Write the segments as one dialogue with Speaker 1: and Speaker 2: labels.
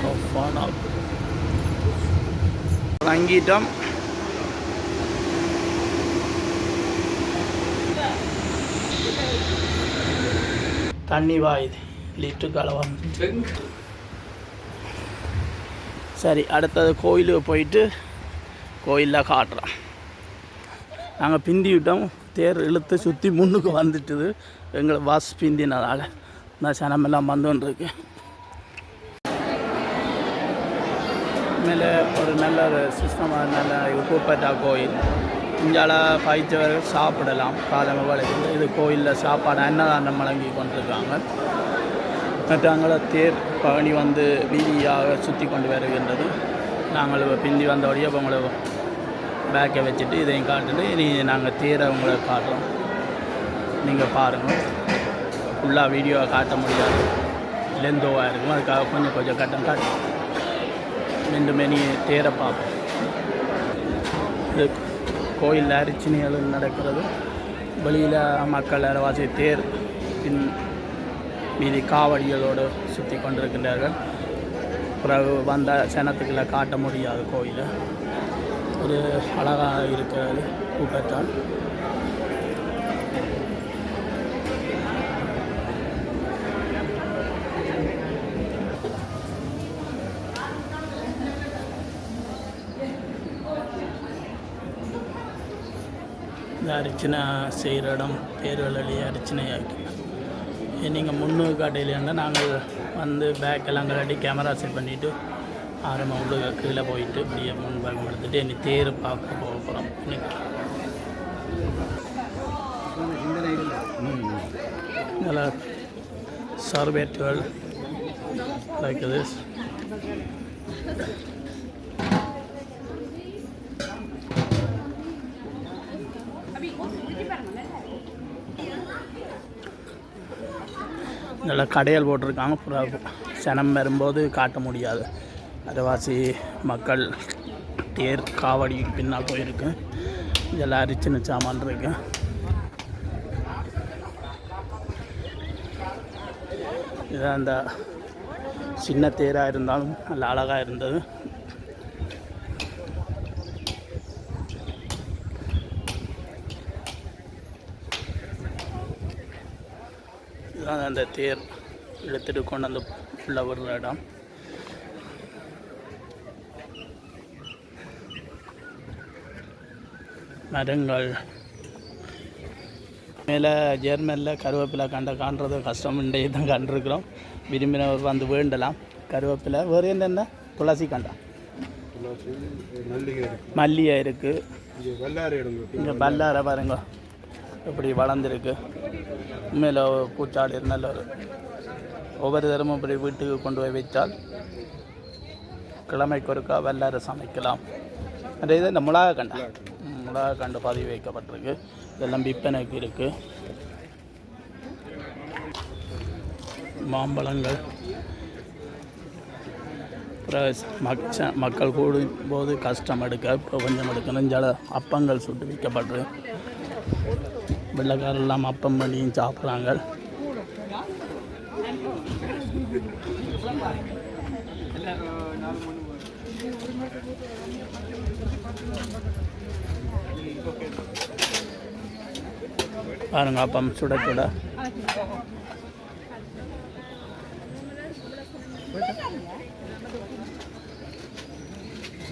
Speaker 1: கவுப்பானம் தங்கிட்டோம். தண்ணி வாயுது லிட்டு கலவம் சரி அடுத்தது கோயிலுக்கு போயிட்டு கோயிலில் காட்டுறோம். நாங்கள் பிந்தி விட்டோம் தேர் இழுத்து சுற்றி முன்னுக்கு வந்துட்டுது. எங்களை பஸ் பிந்தினதால். இந்த சனமெல்லாம் வந்துருக்கு மேலே ஒரு நல்ல ஒரு சிஸ்டமாக நல்ல உப்புப்பட்டா கோயில். இங்கால பயிற்சவர்கள் சாப்பிடலாம் காலங்க இது கோயிலில் சாப்பாடு அன்னதானம் வழங்கி கொண்டிருக்காங்க. மற்ற அங்கே தேர் பழனி வந்து வீதியாக சுற்றி கொண்டு வருகின்றது. நாங்கள் பிந்தி வந்தபடியே இப்போ உங்களை பேக்கை வச்சுட்டு இதையும் காட்டுட்டு இனி நாங்கள் தேரை உங்களை காட்டுறோம். நீங்கள் பாருங்கள் ஃபுல்லாக வீடியோவை காட்ட முடியாது. லெந்தோவாக இருக்கும். அதுக்காக கொஞ்சம் கொஞ்சம் கட்டம் காட்டும் ரெண்டு மணி தேரை பார்ப்போம். இது கோயில் அரிச்சினிகள் நடக்கிறது. வெளியில் மக்கள் அரைவாசி தேர் பின் மீதி காவடிகளோடு சுற்றி கொண்டிருக்கின்றார்கள். பிறகு வந்த சனத்துக்குள்ள காட்ட முடியாது கோயிலை. ஒரு அழகாக இருக்கிறது. கூட்டத்தால் இந்த அர்ச்சனை செய்கிற இடம் பேர்வழி அரிச்சனையாக்கி. நீங்கள் முன்னூறு காட்டையிலேருந்தால் நாங்கள் வந்து பேக் எல்லாம் கலாட்டி கேமரா செட் பண்ணிவிட்டு ஆரம்பம் உள்ள கீழே போயிட்டு இப்படியே முன் எடுத்துகிட்டு இனி தேர் பார்க்க போக போகிறோம் நல்லா நல்ல சர்வேட்டுகள் லைக் திஸ் இதில் கடையல் போட்டிருக்காங்க. புறா- சனம் வரும்போது காட்ட முடியாது. அரைவாசி மக்கள் தேர் காவடி பின்னால் போயிருக்கு. இதெல்லாம் அரிச்சின சாமான் இருக்கு. இதான் அந்த சின்ன தேராக இருந்தாலும் நல்ல அழகாக இருந்தது. இதுதான் அந்த தேர் எடுத்துட்டு கொண்டு வந்து உள்ள விடுற இடம். மரங்கள். மேலே ஜெர்மனில் கருவேப்பிலை கண்ட காண்றது கஷ்டம் இன்றைய தான் கண்டிருக்கிறோம். விரும்பினவர் வந்து வேண்டலாம். கருவேப்பிலை வேறு என்னென்ன? துளசி கண்டா. மல்லிகை இருக்குது
Speaker 2: இங்கே
Speaker 1: பல்லாரை பாருங்க. இப்படி வளர்ந்துருக்கு. உண்மையில் பூச்சாடி நல்ல ஒரு ஒவ்வொரு தரமும் இப்படி வீட்டுக்கு கொண்டு போய் வைத்தால் கிழமைக்கு ஒருக்கா வல்லாறு சமைக்கலாம். அதே இது இந்த மிளகா கண்டா. மிளகா கண்டு பதிவு வைக்கப்பட்டிருக்கு. இதெல்லாம் விற்பனைக்கு இருக்குது மாம்பழங்கள். அப்புறம் மச்ச மக்கள் கூடும் போது கஷ்டம் எடுக்க இப்போ கொஞ்சம் எடுக்கணும். ஜல அப்பங்கள் சுட்டு விற்கப்படுது வெள்ளைக்காரெல்லாம் அப்பம் பண்ணியும் சாப்பிட்றாங்க. பாருங்க அப்பம் சுட சுட.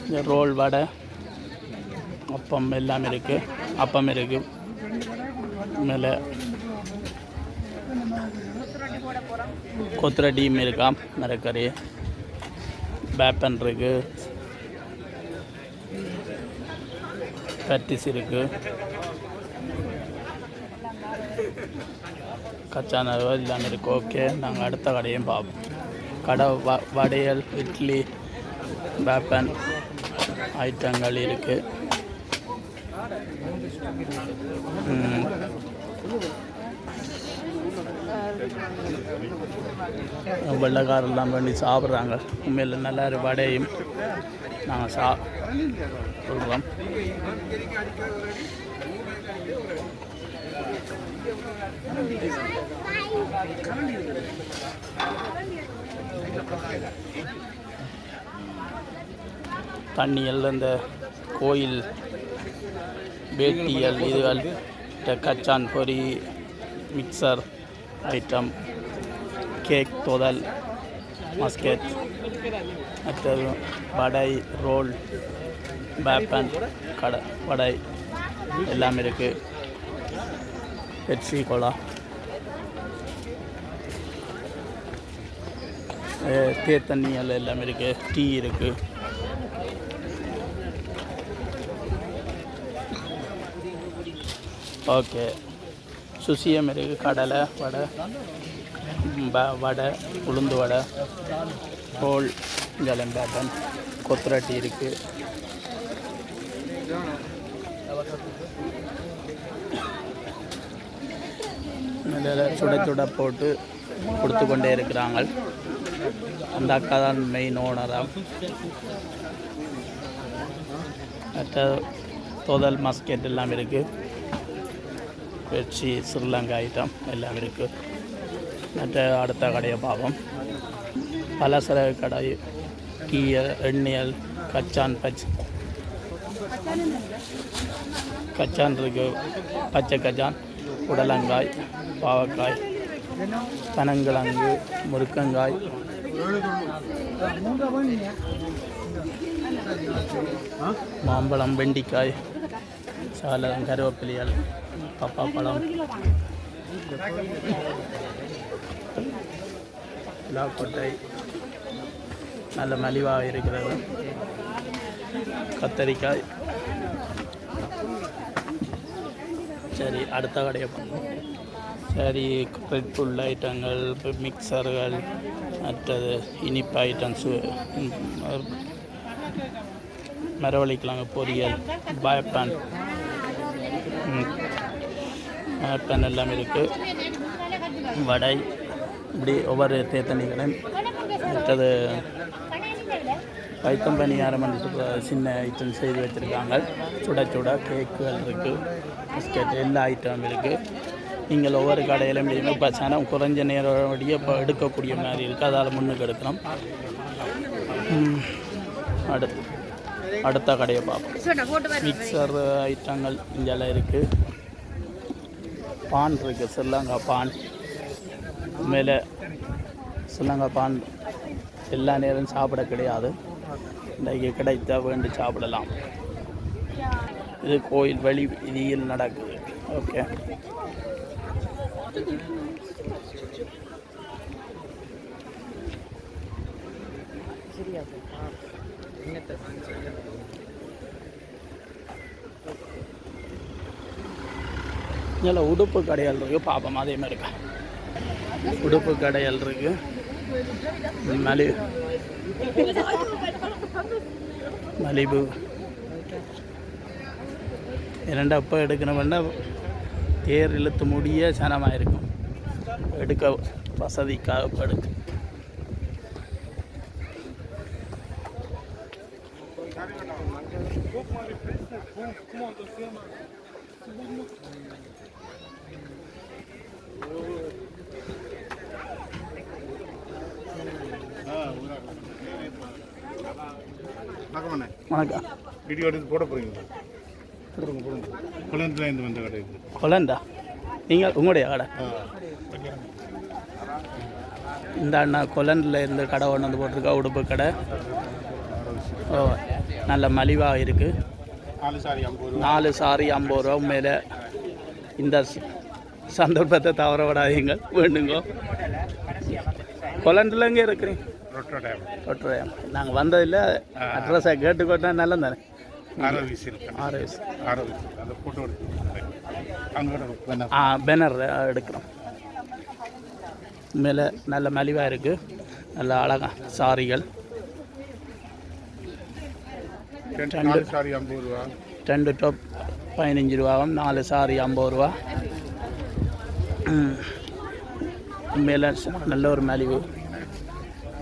Speaker 1: இந்த ரோல் வடை அப்பம் எல்லாம் இருக்குது அப்பம் இருக்குது மேலே கொத்துற டீம் இருக்கான் மரக்கறி பேட்டன் இருக்குது பேட்டிஸ் இருக்குது கச்சான இல்லாமல் இருக்குது ஓகே நாங்கள் அடுத்த கடையும் பார்ப்போம் கடை வ வடையல் இட்லி வேப்பன் ஐட்டங்கள் இருக்குது வெள்ளைக்காரெல்லாம் பண்ணி சாப்பிட்றாங்க. உண்மையில் நல்லா வடையும் நாங்கள் சா சொல்கிறோம் தண்ணியல் இந்த கோயில் வேட்டியல் இதுகள் கச்சான் பொரி மிக்சர் ஐட்டம் கேக் தொதல் மஸ்கெட் மற்றது வடை ரோல் பேப்பன் கடை வடை எல்லாம் இருக்குது பெப்சி கோலா. தேர் தண்ணி எல்லாம் எல்லாம் இருக்குது டீ இருக்குது ஓகே சுசியம் இருக்குது கடலை வடை வ- வடை உளுந்து வடை ஹோல் ஜலம் கொத்துரட்டி இருக்குது இதில் சுட சுட போட்டு கொடுத்து கொண்டே இருக்கிறாங்க. அந்த அக்கா தான் மெயின் ஓனராக மற்ற தோதல் மாஸ்கெட் எல்லாம் இருக்குது வெச்சி ஸ்ரீலங்கா ஐட்டம் எல்லாம் இருக்குது மற்ற அடுத்த கடையை பார்ப்போம் பலசர கடை கீய எண்ணெயல் கச்சான் பச் கச்சான் இருக்கு பச்சை கச்சான் உடலங்காய் பாவக்காய் பனங்கிழங்கு முருக்கங்காய் மாம்பழம் வெண்டிக்காய் சாலம் கருவேப்பிலையால் பப்பாப்பழம் கொட்டை. நல்ல மலிவாக இருக்கிறது. கத்தரிக்காய். சரி அடுத்த கடையை பண்ணுவோம் சரி ரெட் புல் ஐட்டங்கள் மிக்சர்கள் மற்றது இனிப்பு ஐட்டம்ஸு மரவள்ளிக்கிழங்கு பொரியல் பாயப்பான் பாயப்பான் எல்லாம் இருக்குது வடை இப்படி ஒவ்வொரு தேத்தணிகளையும் மற்றது பைத்தம் பணியாரம் சின்ன ஐட்டம் செய்து வச்சுருக்காங்க. சுட சுட கேக்குகள் இருக்குது பிஸ்கட் எல்லா ஐட்டமும் இருக்குது நீங்கள் ஒவ்வொரு கடையிலும் இப்போ சனம் குறைஞ்ச நேரம் வழியே இப்போ எடுக்கக்கூடிய மாதிரி இருக்குது அதால் முன்னுக்கு எடுக்கணும் அடுத்து அடுத்த கடையை பார்ப்போம். மிக்சர் ஐட்டங்கள் இங்கெல்லாம் இருக்குது பான் இருக்குது ஸ்ரீலங்கா பான். மேலே ஸ்ரீலங்கா பான் எல்லா நேரம் சாப்பிட கிடையாது. இன்றைக்கு கிடைத்தா வேண்டி சாப்பிடலாம். இது கோயில் வழி வீதியில் நடக்குது. ஓகே. இதில் உடுப்பு கடைகள் இருக்குது பார்ப்போம் அதே மாதிரி இருக்கா. உடுப்பு கடைகள் இருக்குது மலி மலிபு இரண்டு அப்போ எடுக்கணும்னா தேர் இழுத்து முடிய சனமாக இருக்கும். எடுக்க வசதிக்காக இப்போ எடுக்க
Speaker 2: வணக்கம்ண்ணே
Speaker 1: வணக்கம்.
Speaker 2: வீடியோ எடுத்து போட போகிறீங்களா போடுங்க போடுங்க வந்த கடை இது.
Speaker 1: நீங்கள் உங்களுடைய கடை? இந்த அண்ணா கொலண்டில் இருந்து கடை கொண்டு வந்து போட்டிருக்கா உடுப்பு கடை. ஓ நல்ல மலிவாக இருக்குது
Speaker 2: நாலு சாரி ஐம்பது ரூபா.
Speaker 1: மேலே இந்த சந்தர்ப்பத்தை தவற விடாதீங்க வேண்டுங்க. கொலண்டில் எங்கே இருக்கிறீங்க? தொட்டுறேன் நாங்கள் வந்ததில்லை அட்ரஸை கேட்டுக்கோட்டா நல்லா தானே?
Speaker 2: ஆரோ வீசி இருக்கு
Speaker 1: ஆறு
Speaker 2: ஆரோ வீசி. அந்த ஃபோட்டோ எடுத்து அங்கே வேணா
Speaker 1: ஆ பேனர் எடுக்கிறோம். மேலே நல்ல மலிவாக இருக்குது நல்ல அழகா சாரிகள்.
Speaker 2: சாரி ஐம்பது ரூபா.
Speaker 1: ரெண்டு டாப் பதினஞ்சு ரூபாவும் நாலு சாரி ஐம்பது ரூபா. மேலே நல்ல ஒரு மலிவு.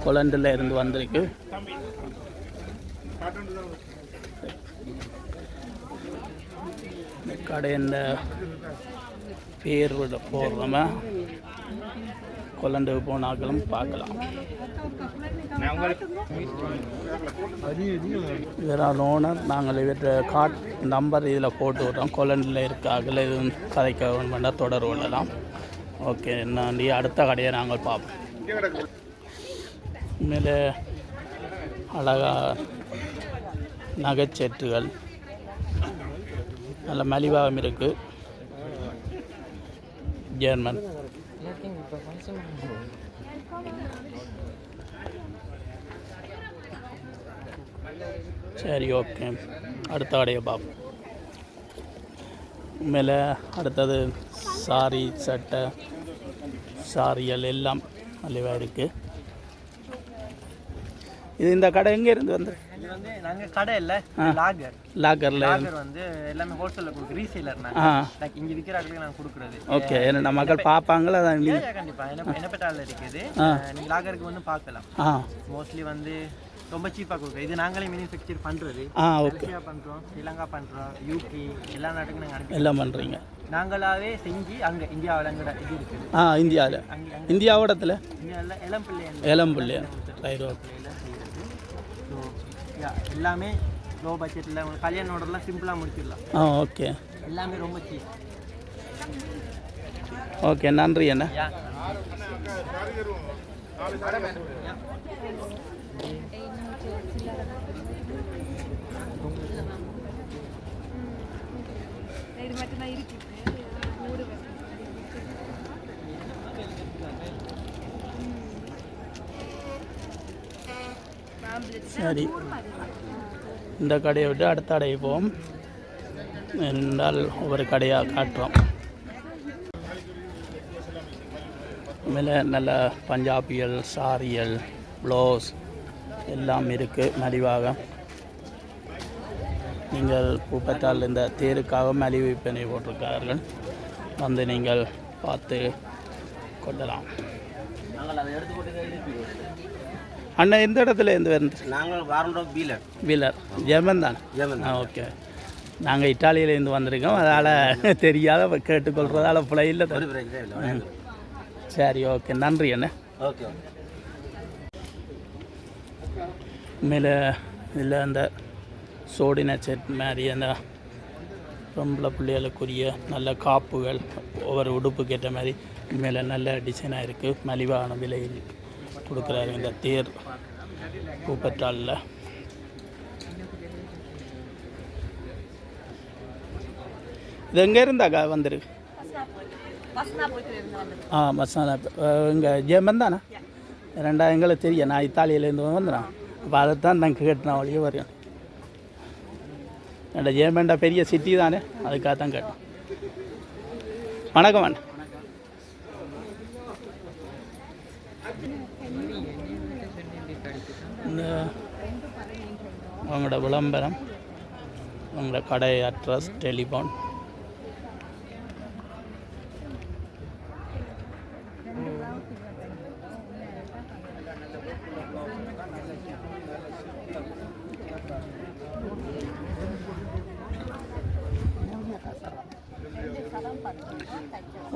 Speaker 1: கொலண்டில் இருந்து வந்திருக்கு. இந்த கடையின் பேர் விட போடுறோமா. கொலண்டு போனாக்களும் பார்க்கலாம். இவரால் ஓனர் நாங்கள் இவற்றை காட் நம்பர் இதில் போட்டு விட்றோம். கொலண்டில் இருக்கார்கள் எதுவும் கதைக்க பண்ணால் தொடர் கொள்ளலாம். ஓகே நான் அடுத்த கடையை நாங்கள் பார்ப்போம். மேலே அழகாக நகைச்சேற்றுகள். நல்ல மலிவாகவும் இருக்குது ஜெர்மன் சரி ஓகே அடுத்த கடையை பார்ப்போம். மேலே அடுத்தது சாரி சட்டை சாரியல் எல்லாம் மலிவாக இருக்குது இது இந்த கடை எங்கே இருந்து வந்து
Speaker 3: இது வந்து நாங்க கடை இல்ல. லாகர்.
Speaker 1: லாக்கரில்
Speaker 3: லாகர் வந்து எல்லாமே ஹோல்சேல்ல கொடுக்கு ரீசேலர் நாங்க லைக் இங்க விற்கிறாங்களுக்கு நாங்க கொடுக்குறது.
Speaker 1: ஓகே என்ன மக்கள் பார்ப்பாங்களா அதான்
Speaker 3: Yeah,
Speaker 1: நீ
Speaker 3: yeah, கண்டிப்பா. என்ன என்ன பெட்டால இருக்குது.
Speaker 1: ஆ.
Speaker 3: அஹ், நீங்க லாகருக்கு வந்து பார்க்கலாம். மோஸ்ட்லி வந்து ரொம்ப சீப்பா கொடுக்குறோம் இது நாங்களே மேனுஃபேக்சர் பண்றது.
Speaker 1: ஆ ஓகே.
Speaker 3: பண்றோம் ஸ்ரீலங்கா பண்றோம் யூகே எல்லா நாட்டுக்கும் நாங்க அனுப்பி
Speaker 1: எல்லாம் பண்ணுறீங்க
Speaker 3: நாங்களாவே செஞ்சு அங்க இந்தியாவில் அங்க இது இருக்குது.
Speaker 1: ஆ இந்தியாவில். இந்தியாவோடத்தில்
Speaker 3: இந்தியாவில் இளம்பிள்ளை
Speaker 1: ஏலம்பிள்ளையா ரைட் ஓகே.
Speaker 3: ஸோ எல்லாமே லோ பட்ஜெட்டில் கல்யாண ஆர்டர்லாம் சிம்பிளாக முடிச்சிடலாம்.
Speaker 1: ஆ ஓகே
Speaker 3: எல்லாமே ரொம்ப சீப்
Speaker 1: ஓகே நன்றி என்ன
Speaker 3: யா
Speaker 4: இது மட்டும்தான் இருக்கு ஊரு
Speaker 1: சரி. இந்த கடையை விட்டு அடுத்த கடையை போவோம். என்றால் ஒவ்வொரு கடையாக காட்டுறோம். மேலே நல்ல பஞ்சாபியல் சாரியல் ப்ளவுஸ் எல்லாம் இருக்குது மலிவாக. நீங்கள் பூப்பத்தால் இந்த தேருக்காக மலிவு விற்பனை போட்டிருக்கிறார்கள். வந்து நீங்கள் பார்த்து கொள்ளலாம். அண்ணா எந்த இடத்துல இருந்து வந்து
Speaker 3: நாங்கள் வாரண்டோம் பீலர்
Speaker 1: வீலர். ஜெர்மன் தான்?
Speaker 3: ஜெர்மன்
Speaker 1: ஆ ஓகே. நாங்கள் இட்டாலியிலேருந்து வந்திருக்கோம். அதால் தெரியாத கேட்டுக்கொள்றதால பிள்ளை இல்லை. சரி ஓகே. நன்றி அண்ணே.
Speaker 3: ஓகே
Speaker 1: மேலே இதில் அந்த சோடின செட் மாதிரி அந்த பொம்பளை பிள்ளைகளுக்குரிய நல்ல காப்புகள் ஒவ்வொரு உடுப்புக்கு ஏற்ற மாதிரி மேலே நல்ல டிசைனாக இருக்குது மலிவான விலையில். கொடுக்குறாரு இந்த தேர் பூப்பற்றாலில் இது எங்கே இருந்தாக்கா வந்திருக்கு? ஆ மசாலா இங்கே ஜெர்மன் தானே? ரெண்டா எங்களை தெரியும். நான் இத்தாலியிலேருந்து வந்துடுறேன் அப்போ அதைத்தான் நான் கேட்டேன் வழியே வரையும் ரெண்டா ஜெர்மன்டா பெரிய சிட்டி தானே அதுக்காக தான் கேட்டேன். வணக்கம் அண்ணா. இந்த உங்களோட விளம்பரம் உங்களோட கடை அட்ரஸ் டெலிஃபோன்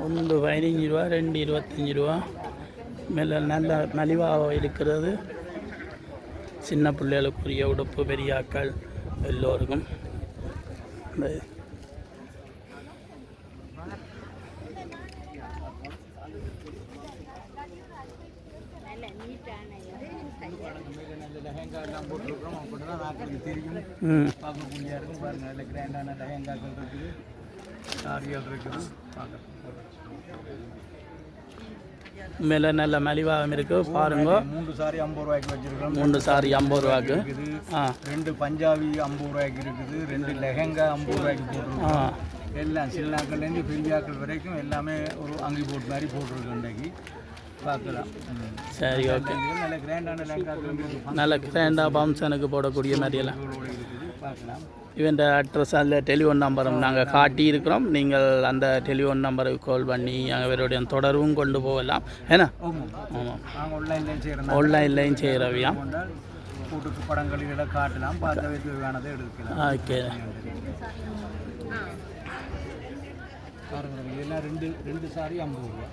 Speaker 1: ஒன்று பதினஞ்சு ரூபா ரெண்டு இருபத்தஞ்சி ரூபா. மேலே நல்ல மலிவாக இருக்கிறது. சின்ன பிள்ளைகளுக்குரிய உடுப்பு பெரியாக்கள் எல்லோருக்கும். இந்த
Speaker 3: இருக்குது. இருக்குது.
Speaker 1: மேலே நல்ல மலிவாகவும் இருக்குது பாருங்க.
Speaker 5: மூன்று சாரி ஐம்பது ரூபாய்க்கு வச்சிருக்கோம்
Speaker 1: மூன்று சாரி ஐம்பது
Speaker 5: இருக்குது.
Speaker 1: ஆ.
Speaker 5: ரெண்டு பஞ்சாபி ஐம்பது ரூபாய்க்கு இருக்குது. ரெண்டு லெஹங்கா ஐம்பது ரூபாய்க்கு
Speaker 1: ஆ.
Speaker 5: போட்டிருக்கோம் எல்லாம் சில்லாக்கள்லேருந்து பெரியாக்கள் வரைக்கும் எல்லாமே ஒரு அங்கி போட் மாதிரி போட்டிருக்கு இன்றைக்கு. பார்க்கலாம்.
Speaker 1: சரி ஓகே.
Speaker 5: நல்ல கிராண்டான
Speaker 1: நல்ல கிராண்டாக ஃபங்க்ஷனுக்கு போடக்கூடிய மாதிரியெல்லாம்
Speaker 5: பார்க்கலாம்.
Speaker 1: இவன் அட்ரஸ் அதில் டெலிஃபோன் நம்பரும் நாங்கள் காட்டி இருக்கிறோம் நீங்கள் அந்த டெலிஃபோன் நம்பருக்கு கால் பண்ணி அவருடைய தொடர்பும் கொண்டு போகலாம். ஏன்னா?
Speaker 5: ஆமாம் ஆன்லைன்லேயும்
Speaker 1: செய்கிறவியாம்
Speaker 5: கொண்டால் கூட்டுக்கு படங்களிட காட்டலாம். பார்த்த தேவையானதை எடுக்கலாம்.
Speaker 1: ஓகே.
Speaker 5: பாருங்க இதெல்லாம் ரெண்டு ரெண்டு சாரி ஐம்பது ரூபா.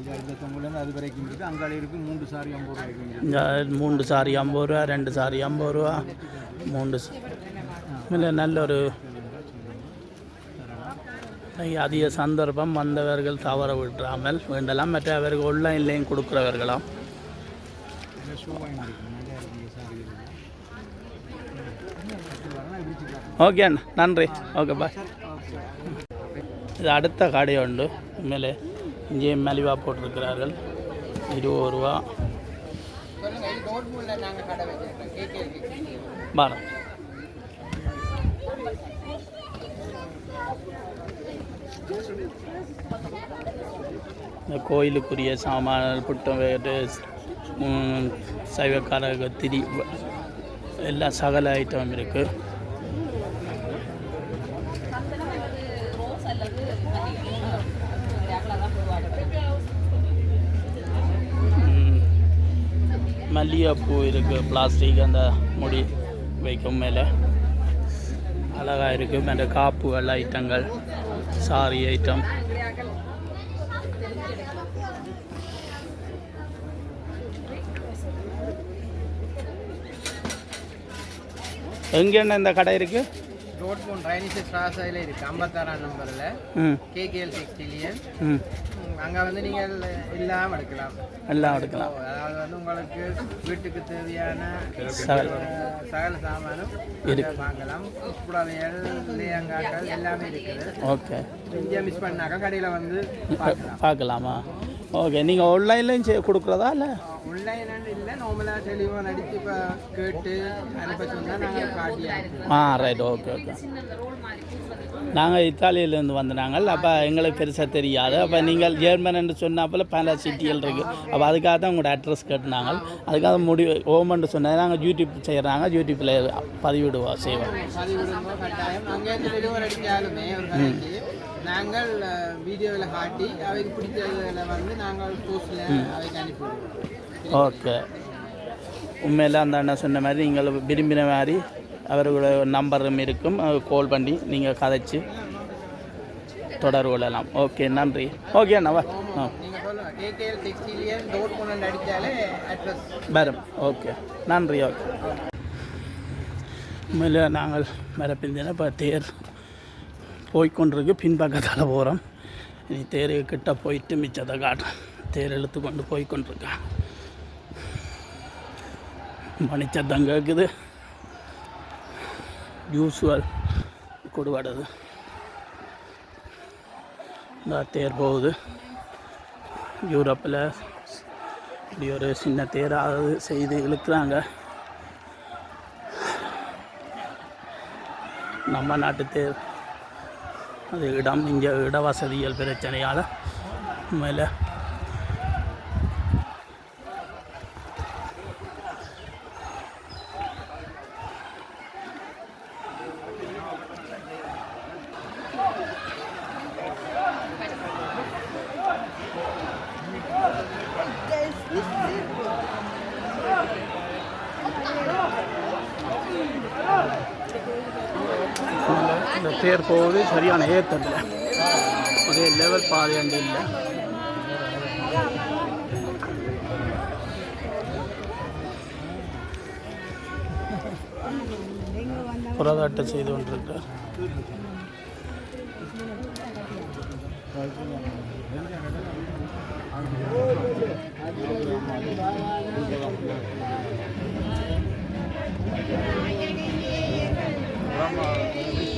Speaker 5: இது அடுத்த தொங்கலேருந்து அது வரைக்கும் இருக்குது. அங்காடி இருக்குது மூன்று சாரி ஐம்பது ரூபாய்க்கு
Speaker 1: மூன்று சாரி ஐம்பது ரூபா ரெண்டு சாரி ஐம்பது ரூபா மூன்று இல்லை நல்ல ஒரு அதிக சந்தர்ப்பம் வந்தவர்கள் தவற விட்டுறாமல் வேண்டலாம். மற்றவர்கள் ஆன்லைன்லேயும் கொடுக்குறவர்களாம். ஓகே அண்ணா நன்றி. ஓகே பாய் இது அடுத்த கடை உண்டு. உண்மையிலே இங்கேயும் மலிவா போட்டிருக்கிறார்கள். இருபது ரூபா. பாரம் இந்த கோயிலுக்குரிய சாமான் புட்டம் வேறு சைவக்காரக திரி எல்லா சகல ஐட்டம் இருக்குது மல்லிகைப்பூ இருக்குது பிளாஸ்டிக் அந்த முடி வைக்கும் மேலே. அழகாக இருக்குது காப்பு காப்புகள் ஐட்டங்கள். சாரி ஐட்டம் எங்கேண்ணா இந்த கடை இருக்குது
Speaker 3: ரோட் போன் ரைனிஸ் ஸ்ட்ராஸில் இருக்குது ஐம்பத்தாறாம் நம்பரில். கேகேஎல் டெக்ஸ்டைலியன்
Speaker 1: ம்.
Speaker 3: அங்கே வந்து நீங்கள் எல்லாம் எடுக்கலாம்.
Speaker 1: எல்லாம் எடுக்கலாம்.
Speaker 3: அதாவது வந்து உங்களுக்கு வீட்டுக்கு தேவையான
Speaker 1: சகல.
Speaker 3: சாமானும் வாங்கலாம். புடவைகள் லேயங்காக்கள் எல்லாமே இருக்குது.
Speaker 1: ஓகே.
Speaker 3: இங்கே மிஸ் பண்ணாக்கா கடையில் வந்து பார்க்கலாம்.
Speaker 1: பார்க்கலாமா? ஓகே நீங்கள் ஆன்லைன்லையும் கொடுக்குறதா இல்லை. ஆ ரைட் ஓகே ஓகே நாங்கள் இத்தாலியிலேருந்து வந்து நாங்கள் அப்போ எங்களுக்கு பெருசாக தெரியாது. அப்போ நீங்கள் ஜெர்மன் என்று சொன்னாப்பில் பல சிட்டிகள் இருக்குது அப்போ அதுக்காக தான் உங்களோட அட்ரஸ் கேட்டுனாங்க அதுக்காக முடிவு ஓமன்ட்டு சொன்னது நாங்கள் யூடியூப் செய்கிறாங்க யூடியூப்பில் பதிவிடுவோம் செய்வோம்.
Speaker 3: நாங்கள் வீடியோவில் காட்டி அவைக்கு பிடிச்சதுல வந்து நாங்கள் போஸ்டில் அவைக்கு அனுப்பிவிடுவோம்.
Speaker 1: ஓகே. உண்மையில் அந்த அண்ணன் சொன்ன மாதிரி நீங்கள் விரும்பின மாதிரி அவர்களோட நம்பரும் இருக்கும். கால் பண்ணி நீங்கள் கதைச்சு தொடர்பு கொள்ளலாம். ஓகே நன்றி. ஓகே அண்ணாவா ஆ. வரும். ஓகே நன்றி ஓகே உண்மையில் நாங்கள் மரப்பிந்தின இப்போ தேர் போய்க்கொண்டிருக்கு பின்பக்கத்தால் போகிறோம் இனி தேர் கிட்ட போயிட்டு மிச்சத்தை காட்டுறோம். தேர் இழுத்து கொண்டு போய்கொண்டிருக்கேன் மணிச்சத்தம் கேட்குது யூஸ்வல் கொடுவாடுது. இந்த தேர் போகுது. யூரோப்பில் இப்படி ஒரு சின்ன தேராவது செய்து இழுக்கிறாங்க. நம்ம நாட்டு தேர். அது இடம் இங்கே இட வசதிகள் பிரச்சனையால் மேலே தேர் போகுது சரியான ஏத்தல ஒரே லெவல் பாதை அண்டு இல்லை. புறதாட்ட செய்து கொண்டிருக்கிறார். Thank you.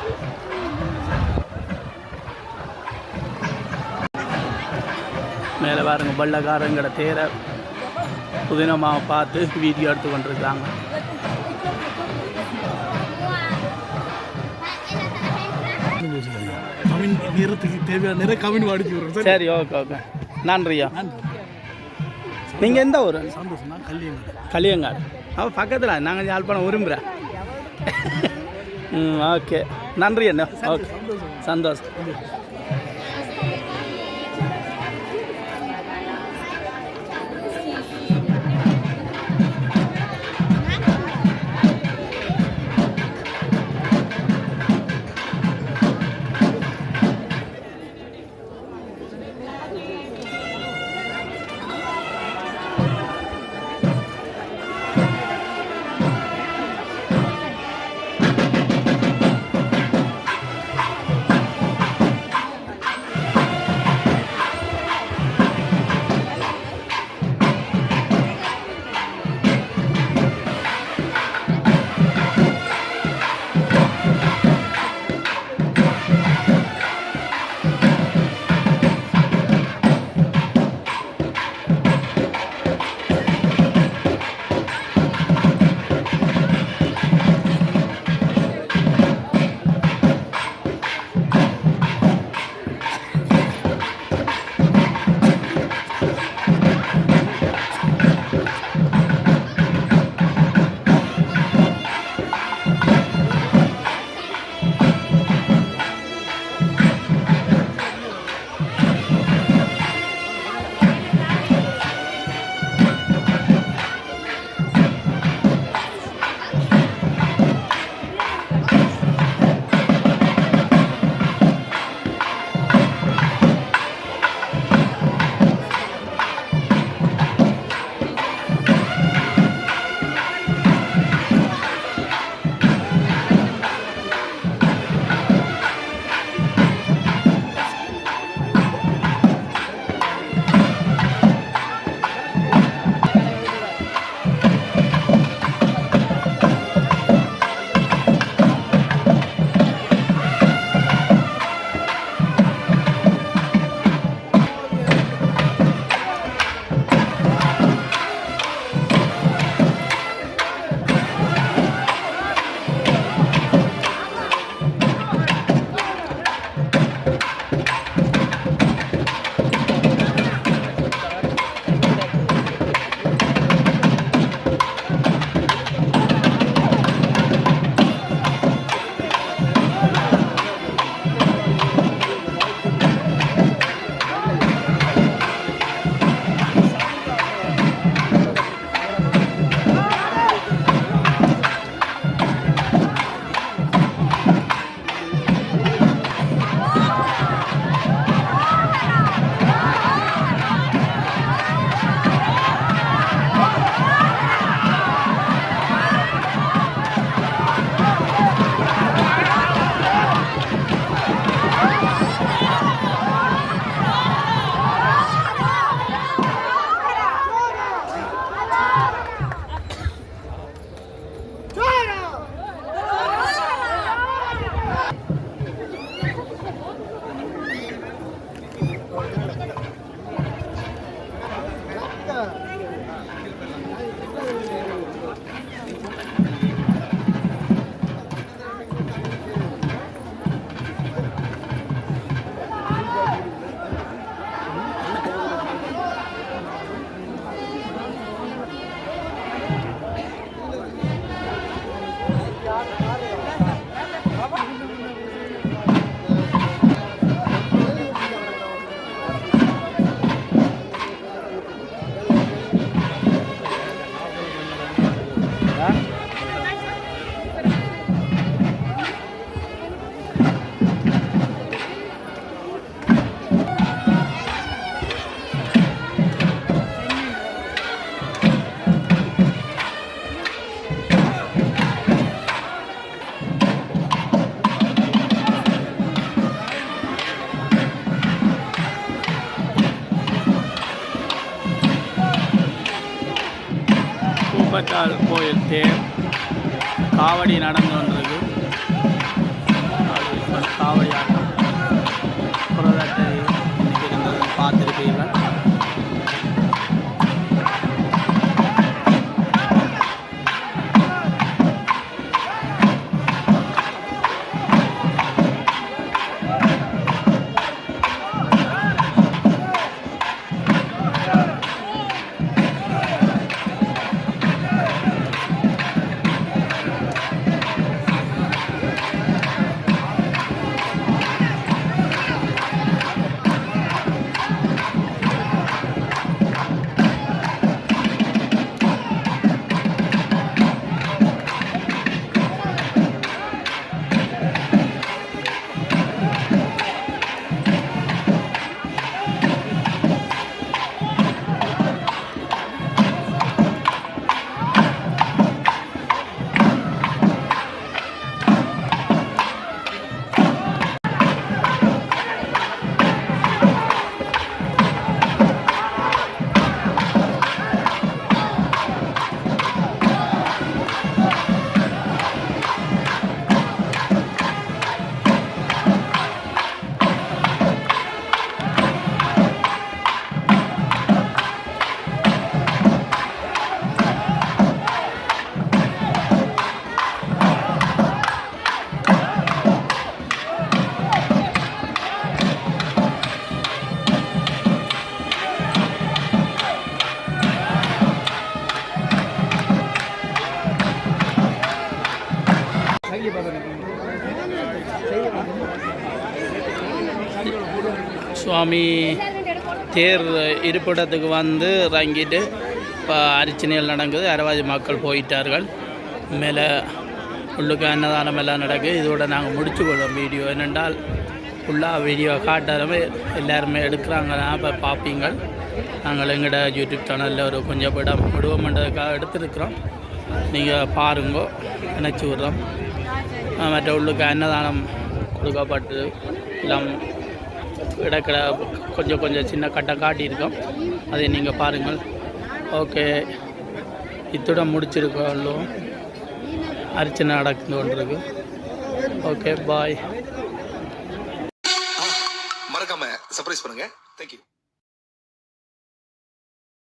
Speaker 1: மேலே பாருங்க பள்ளக்காரங்கிற தேரை புதினமாக பார்த்து வீடியோ எடுத்து கொண்டிருக்காங்க.
Speaker 6: நேரத்துக்கு தேவையான நிறைய கவின் வாடிச்சு விடுறோம் சார்.
Speaker 1: Okay okay. நன்றியா? நீங்கள் எந்த ஊர்?
Speaker 6: சந்தோஷம்? தான் கல்யாணம்
Speaker 1: களியங்காடு அவன் பக்கத்தில் நாங்கள் யாழ்ப்பாணம் விரும்புகிறேன் ம் ஓகே. நன்றி அண்ணா ஓகே. சந்தோஷம். சுவாமி தேர் இருப்பிடத்துக்கு வந்து இறங்கிட்டு இப்போ அரிச்சனைகள் நடக்குது. அரவாதி மக்கள் போயிட்டார்கள். மேலே உள்ளுக்கு அன்னதானம் எல்லாம் நடக்குது இதோட நாங்கள் முடிச்சு கொள்வோம் வீடியோ என்னென்றால் ஃபுல்லாக வீடியோ காட்டாலுமே எல்லாருமே எடுக்கிறாங்க. இப்போ பார்ப்பீங்க நாங்கள் எங்களோட யூடியூப் சேனலில் ஒரு கொஞ்சம் படம் விடுவோம்ன்றதுக்காக எடுத்துருக்குறோம். நீங்கள் பாருங்கோ. நினச்சி விட்றோம். மற்ற உள்ளுக்கு அன்னதானம் கொடுக்கப்பட்டு எல்லாம் இடக்கிட கொஞ்சம் கொஞ்சம் சின்ன கட்டை காட்டியிருக்கோம். அதை நீங்கள் பாருங்கள். ஓகே. இத்துடன் முடிச்சிருக்கோம். அர்ச்சனை நடந்து கொண்டிருக்கு. Okay bye.
Speaker 7: மறக்காம சர்ப்ரைஸ் பண்ணுங்க. தேங்க்யூ